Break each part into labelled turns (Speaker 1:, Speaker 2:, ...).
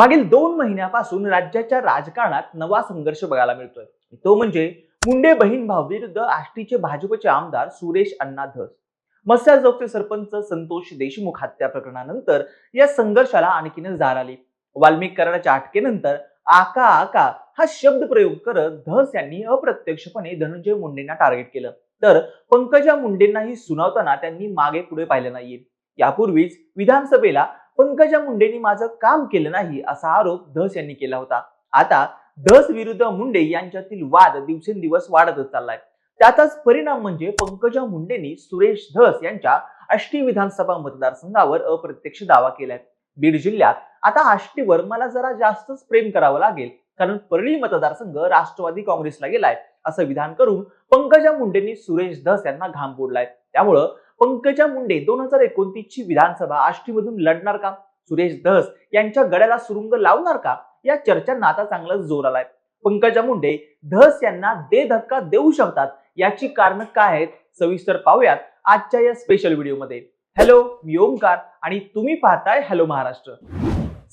Speaker 1: मागील दोन महिन्यापासून राज्याच्या राजकारणात नवा संघर्ष बघायला मिळतोय. तो म्हणजे मुंडे बहीण भाऊ विरुद्ध आष्टीचे भाजपचे आमदार सुरेश अण्णा धस. मत्स्याजोगचे सरपंच संतोष देशमुख हत्या प्रकरणानंतर या संघर्षाला आणखीन जार आली. वाल्मिक कराडाच्या अटकेनंतर आका आका हा शब्द प्रयोग करत धस यांनी अप्रत्यक्षपणे धनंजय मुंडेंना टार्गेट केलं. तर पंकजा मुंडेंनाही सुनावताना त्यांनी मागे पुढे पाहिलं नाहीये. यापूर्वीच विधानसभेला पंकजा मुंडेंनी माझं काम केलं नाही असा आरोप धस यांनी केला होता. आता धस विरुद्ध मुंडे यांच्यातील वाद दिवसेंदिवस वाढतच चाललाय. त्याचाच परिणाम म्हणजे पंकजा मुंडेंनी सुरेश धस यांच्या आष्टी विधानसभा मतदारसंघावर अप्रत्यक्ष दावा केलाय. बीड जिल्ह्यात आता आष्टीवर मला जरा जास्तच प्रेम करावं लागेल कारण परळी मतदारसंघ राष्ट्रवादी काँग्रेसला गेलाय असं विधान करून पंकजा मुंडेंनी सुरेश धस यांना घाम फोडलाय. त्यामुळं पंकजा मुंडे दोन हजार एकोणतीसची विधानसभा आष्टीमधून लढणार का? सुरेश धस यांच्या गड्याला सुरुंग लावणार का? या चर्चांना आता चांगलाच जोर आलाय पंकजा मुंडे धस यांना दे धक्का देऊ शकतात याची कारण काय आहेत? सविस्तर पाहूयात आजच्या या स्पेशल व्हिडिओमध्ये हॅलो मी ओमकार आणि तुम्ही पाहताय हॅलो महाराष्ट्र.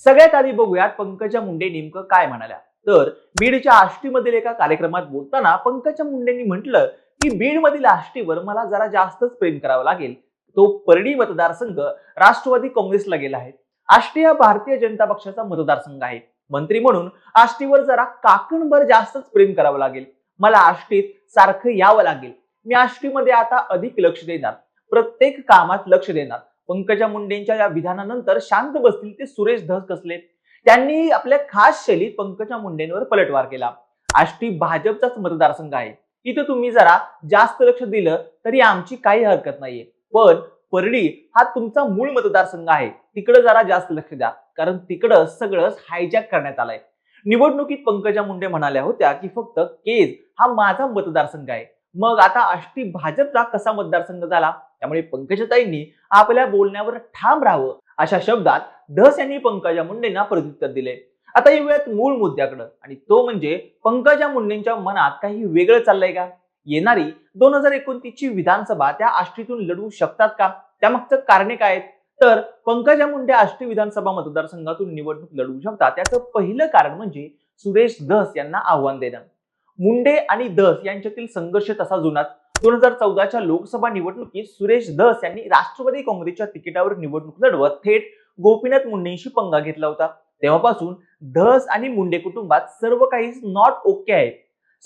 Speaker 1: सगळ्यात आधी बघूयात पंकजा मुंडे नेमकं काय म्हणाल्या. तर बीडच्या आष्टीमधील एका कार्यक्रमात बोलताना पंकजा मुंडेंनी म्हटलं की बीडमधील आष्टीवर मला जरा जास्तच प्रेम करावं लागेल. तो परडी मतदारसंघ राष्ट्रवादी काँग्रेसला गेला आहे. आष्टी हा भारतीय जनता पक्षाचा मतदारसंघ आहे. मंत्री म्हणून आष्टीवर जरा काकणभर जास्तच प्रेम करावं लागेल. मला आष्टीत सारखं यावं लागेल. मी आष्टीमध्ये आता अधिक लक्ष देणार. प्रत्येक कामात लक्ष देणार. पंकजा मुंडेंच्या या विधानानंतर शांत बसतील ते सुरेश धस कसले? त्यांनी आपल्या खास शैलीत पंकजा मुंडेंवर पलटवार केला. आष्टी भाजपचाच मतदारसंघ आहे. इथं तुम्ही जरा जास्त लक्ष दिलं तरी आमची काही हरकत नाहीये. पण परडी हा तुमचा मूळ मतदारसंघ आहे. तिकडं जरा जास्त लक्ष द्या. कारण तिकडं सगळंच हायजॅक करण्यात आलंय. निवडणुकीत पंकजा मुंडे म्हणाल्या होत्या की फक्त केज हा माझा मतदारसंघ आहे. मग आता आष्टी भाजपचा कसा मतदारसंघ झाला? त्यामुळे पंकजाताईंनी आपल्या बोलण्यावर ठाम राहावं अशा शब्दात धस यांनी पंकजा मुंडेंना प्रत्युत्तर दिले. आता येऊयात मूळ मुद्द्याकडं. आणि तो म्हणजे पंकजा मुंडेंच्या मनात काही वेगळं चाललंय का? येणारी दोन हजार एकोणतीस ची विधानसभा त्या आष्टीतून लढवू शकतात का? त्यामागचं कारणे काय आहेत? तर पंकजा मुंडे आष्टी विधानसभा मतदारसंघातून निवडणूक लढवू शकतात. त्याचं पहिलं कारण म्हणजे सुरेश धस यांना आव्हान देणं. मुंडे आणि धस यांच्यातील संघर्ष तसा जुनाच. दोन हजार चौदाच्या लोकसभा निवडणुकीत सुरेश धस यांनी राष्ट्रवादी काँग्रेसच्या तिकिटावर निवडणूक लढवत थेट गोपीनाथ मुंडेंशी पंगा घेतला होता. तेव्हापासून धस आणि मुंडे कुटुंबात सर्व काही नॉट ओके आहे.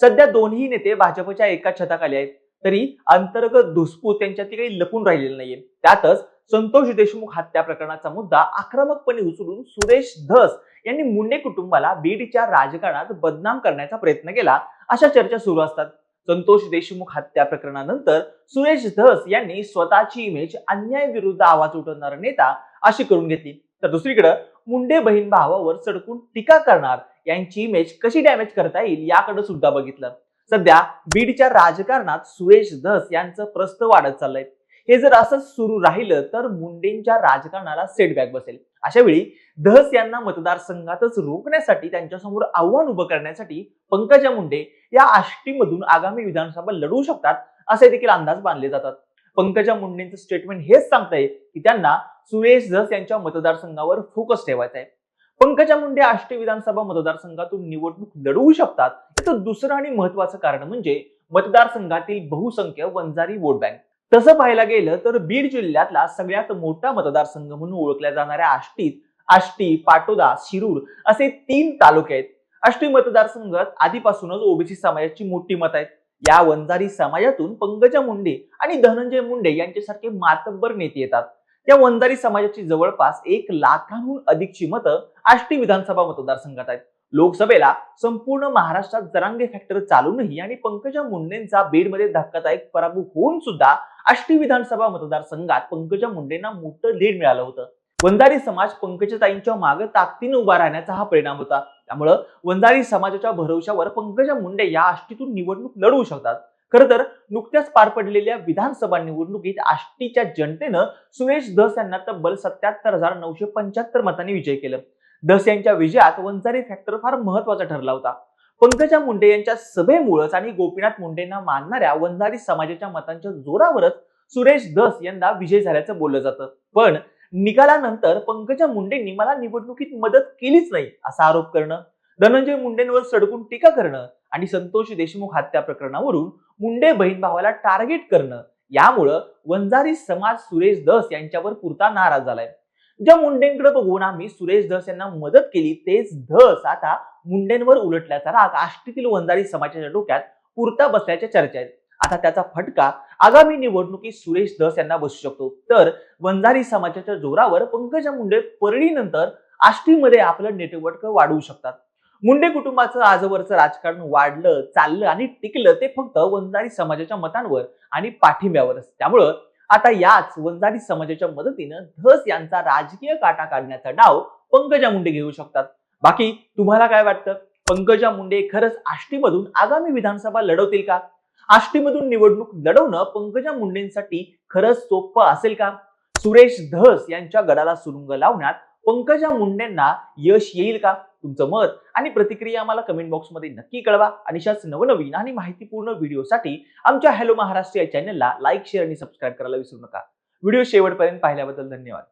Speaker 1: सध्या दोन्ही नेते भाजपच्या एका छताखाली आहेत. तरी अंतर्गत धुसफूस त्यांच्यात काही लपून राहिलेलं नाहीये. त्यातच संतोष देशमुख हत्या प्रकरणाचा मुद्दा आक्रमकपणे उचलून सुरेश धस यांनी मुंडे कुटुंबाला बीडच्या राजकारणात बदनाम करण्याचा प्रयत्न केला अशा चर्चा सुरू असतात. संतोष देशमुख हत्या प्रकरणानंतर सुरेश धस यांनी स्वतःची इमेज अन्याय विरुद्ध आवाज उठवणारा नेता अशी करून घेतली. तर दुसरीकडे मुंडे बहीण भावावर सडकून टीका करणार. यांची इमेज कशी डॅमेज करता येईल याकडे सुद्धा बघितलं. सध्या बीडच्या राजकारणात सुरेश धस यांचं प्रस्त वाढत चाललंय. हे जर असंच सुरू राहिलं तर मुंडेंच्या राजकारणाला सेटबॅक बसेल. अशा वेळी धस यांना मतदारसंघातच रोखण्यासाठी त्यांच्यासमोर आव्हान उभं करण्यासाठी पंकजा मुंडे या आष्टीमधून आगामी विधानसभा लढवू शकतात असे देखील अंदाज बांधले जातात. पंकजा मुंडेंचं स्टेटमेंट हेच सांगताय की त्यांना सुरेश धस यांच्या मतदारसंघावर फोकस ठेवायचा आहे. पंकजा मुंडे आष्टी विधानसभा मतदारसंघातून निवडणूक लढवू शकतात. याचं दुसरं आणि महत्वाचं कारण म्हणजे मतदारसंघातील बहुसंख्य वंजारी वोट बँक तसं पाहायला गेलं तर बीड जिल्ह्यातला सगळ्यात मोठा मतदारसंघ म्हणून ओळखल्या जाणाऱ्या आष्टीत आष्टी पाटोदा शिरूर असे तीन तालुके आहेत. आष्टी मतदारसंघात आधीपासूनच ओबीसी समाजाची मोठी मत आहेत. या वंजारी समाजातून पंकजा मुंडे आणि धनंजय मुंडे यांच्यासारखे मातब्बर नेते येतात. या वंजारी समाजाची जवळपास एक लाखांहून अधिकची मतं आष्टी विधानसभा मतदारसंघात आहेत. लोकसभेला संपूर्ण महाराष्ट्रात जरांगे फॅक्टर चालूनही आणि पंकजा मुंडेंचा बीडमध्ये धक्कादायक पराभव होऊन सुद्धा आष्टी विधानसभा मतदारसंघात पंकजा मुंडेंना मोठं लीड मिळालं होतं. वंजारी समाज पंकजाताईंच्या मागे ताकदीने उभा राहण्याचा हा परिणाम होता. त्यामुळं वंजारी समाजाच्या भरवशावर पंकजा मुंडे या आष्टीतून निवडणूक लढवू शकतात. खरं तर नुकत्याच पार पडलेल्या विधानसभा निवडणुकीत आष्टीच्या जनतेनं सुरेश धस यांना तब्बल सत्याहत्तर हजार नऊशे पंच्याहत्तर मतांनी विजय केलं. धस यांच्या विजयात वंजारी फॅक्टर फार महत्त्वाचा ठरला होता. पंकजा मुंडे यांच्या सभेमुळेच आणि गोपीनाथ मुंडेंना मानणाऱ्या वंजारी समाजाच्या मतांच्या जोरावरच सुरेश धस यंदा विजय झाल्याचं बोललं जातं. पण निकालानंतर पंकजा मुंडेंनी मला निवडणुकीत मदत केलीच नाही असा आरोप करणं धनंजय मुंडेंवर सडकून टीका करणं आणि संतोष देशमुख हत्या प्रकरणावरून मुंडे बहीण भावाला टार्गेट करणं यामुळं वंजारी समाज सुरेश धस यांच्यावर पुरता नाराज झालाय. ज्या मुंडेंकडे बघून आम्ही सुरेश धस यांना मदत केली तेच धस आता मुंडेंवर उलटल्याचा राग आष्टीतील वंजारी समाजाच्या डोक्यात पुरता बसल्याच्या चर्चा आहेत आता त्याचा फटका आगामी निवडणुकीत सुरेश धस यांना बसू शकतो. तर वंजारी समाजाच्या जोरावर पंकजा मुंडे परळीनंतर आष्टीमध्ये आपलं नेटवर्क वाढवू शकतात. मुंडे कुटुंबाचं आजवरचं राजकारण वाढलं चाललं आणि टिकलं ते फक्त वंजारी समाजाच्या मतांवर आणि पाठिंब्यावरच त्यामुळं आता याच वंजारी समाजाच्या मदतीनं धस यांचा राजकीय काटा काढण्याचा डाव पंकजा मुंडे घेऊ शकतात. बाकी तुम्हाला काय वाटतं? पंकजा मुंडे खरंच आष्टीमधून आगामी विधानसभा लढवतील का? आष्टीमधून निवडणूक लढवणं पंकजा मुंडेंसाठी खरंच सोपं असेल का? सुरेश धस यांच्या गडाला सुरुंग लावण्यात पंकजा मुंडेंना यश येईल का? तुमचं मत आणि प्रतिक्रिया आम्हाला कमेंट बॉक्समध्ये नक्की कळवा. आणि अशाच नवनवीन आणि माहितीपूर्ण व्हिडिओसाठी आमच्या हॅलो महाराष्ट्र या चॅनलला लाईक शेअर आणि सबस्क्राईब करायला विसरू नका. व्हिडिओ शेवटपर्यंत पाहिल्याबद्दल धन्यवाद.